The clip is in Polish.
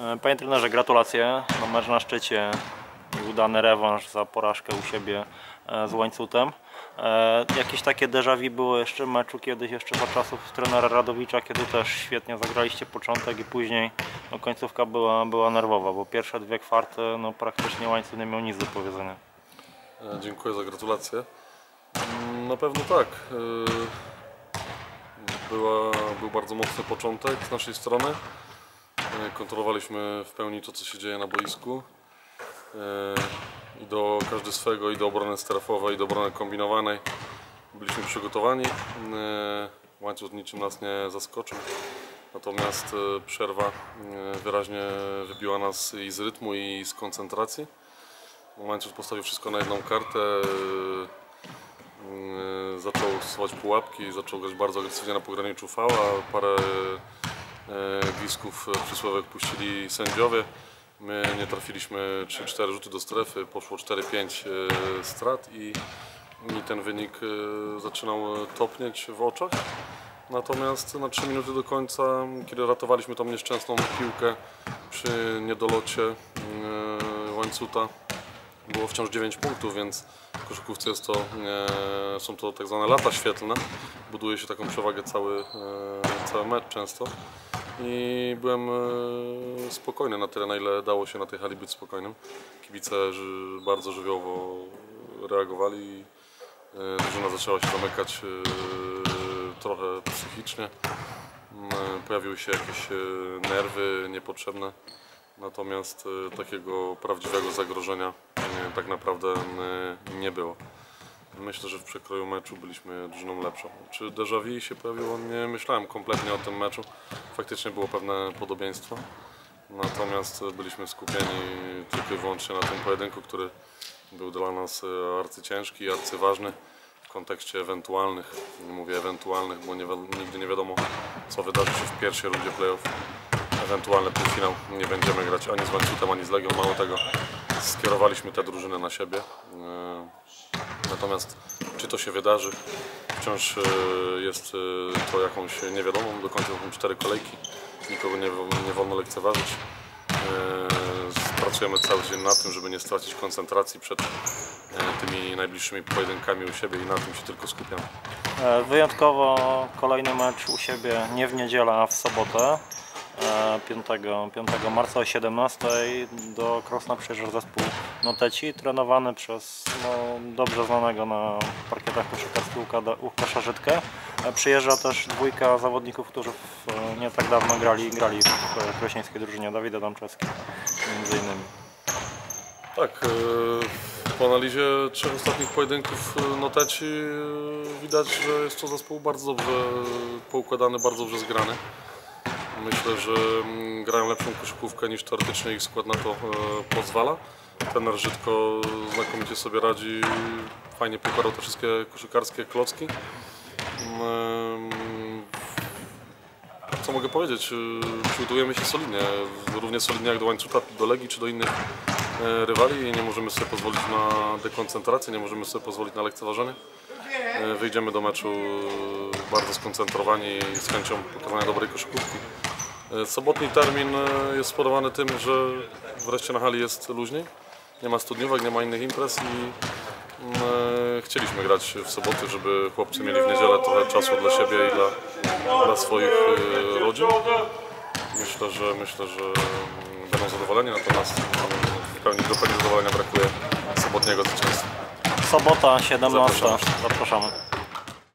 E, Panie trenerze, gratulacje. No, mecz na szczycie i udany rewanż za porażkę u siebie e, z łańcutem. E, Jakieś takie déjà vu było jeszcze w meczu kiedyś, jeszcze za czasów trenera Radowicza, kiedy też świetnie zagraliście początek i później no, końcówka była, była nerwowa, bo pierwsze dwie kwarty no, praktycznie łańcuch nie miał nic do powiedzenia. Dziękuję za gratulacje. Mm, Na pewno tak. Była, był bardzo mocny początek z naszej strony. E, Kontrolowaliśmy w pełni to, co się dzieje na boisku. E, I do każdy swego, i do obrony strefowej, i do obrony kombinowanej. Byliśmy przygotowani. E, Łańcuch niczym nas nie zaskoczył. Natomiast przerwa wyraźnie wybiła nas i z rytmu, i z koncentracji. Łańcuch postawił wszystko na jedną kartę. Zaczął stosować pułapki, zaczął grać bardzo agresywnie na pograniczu fała. Parę glisków e, przysłowek puścili sędziowie. My nie trafiliśmy 3-4 rzuty do strefy, poszło 4-5 e, strat i, i ten wynik e, zaczynał topnieć w oczach. Natomiast na 3 minuty do końca, kiedy ratowaliśmy tą nieszczęsną piłkę przy niedolocie łańcuta, było wciąż 9 punktów, więc w koszykówce jest to, są to tak zwane lata świetlne. Buduje się taką przewagę cały, cały mecz często. I byłem e, spokojny na tyle, na ile dało się na tej hali być spokojnym. Kibice bardzo żywiołowo reagowali e, drużyna zaczęła się zamykać e, trochę psychicznie. Mm, Pojawiły się jakieś nerwy niepotrzebne. Natomiast takiego prawdziwego zagrożenia tak naprawdę nie było. Myślę, że w przekroju meczu byliśmy drużyną lepszą. Czy déjà się pojawiło? Nie myślałem kompletnie o tym meczu. Faktycznie było pewne podobieństwo. Natomiast byliśmy skupieni tylko i wyłącznie na tym pojedynku, który był dla nas e, arcyciężki i arcyważny w kontekście ewentualnych, nie mówię ewentualnych, bo nie, nigdy nie wiadomo co wydarzy się w pierwszej rundzie playoff ewentualny półfinał. Nie będziemy grać ani z Łańcutem, ani z Legią. Mało tego, skierowaliśmy tę drużynę na siebie. E, Natomiast czy to się wydarzy, wciąż e, jest e, to jakąś niewiadomą. Do końca są cztery kolejki. Nikogo nie, nie wolno lekceważyć. Pracujemy cały dzień na tym, żeby nie stracić koncentracji przed tymi najbliższymi pojedynkami u siebie i na tym się tylko skupiamy. Wyjątkowo kolejny mecz u siebie nie w niedzielę, a w sobotę. E, 5, 5 marca o 17 do Krosna przyjeżdża zespół Noteci, trenowany przez no, dobrze znanego na parkietach koszykarskich Łukasza Żydkę. Przyjeżdża też dwójka zawodników, którzy w, e, nie tak dawno grali, grali w e, krośnieńskiej drużynie, Dawid Adamczewski między innymi. Tak, e, po analizie trzech ostatnich pojedynków Noteci widać, że jest to zespół bardzo dobrze poukładany, bardzo dobrze zgrany. Myślę, że mm, grają lepszą koszykówkę niż teoretycznie ich skład na to e, pozwala. Trener Żydko znakomicie sobie radzi, fajnie poukładał te wszystkie koszykarskie klocki. Mm, co mogę powiedzieć? y, Przygotujemy się solidnie, równie solidnie jak do łańcucha, do Legii czy do innych e, rywali nie możemy sobie pozwolić na dekoncentrację, nie możemy sobie pozwolić na lekceważenie. E, Wyjdziemy do meczu bardzo skoncentrowani i z chęcią pokazania dobrej koszykówki. E, Sobotni termin e, jest spowodowany tym, że wreszcie na hali jest luźniej. Nie ma studniówek, nie ma innych imprez i mm, e, chcieliśmy grać w soboty, żeby chłopcy mieli w niedzielę trochę czasu dla siebie i dla, dla swoich rodzin. Myślę, że myślę, że mm, będą zadowoleni, natomiast mm, w pełni do pełni zadowolenia brakuje sobotniego zwycięstwa. Sobota 17. Zapraszamy. Zapraszamy.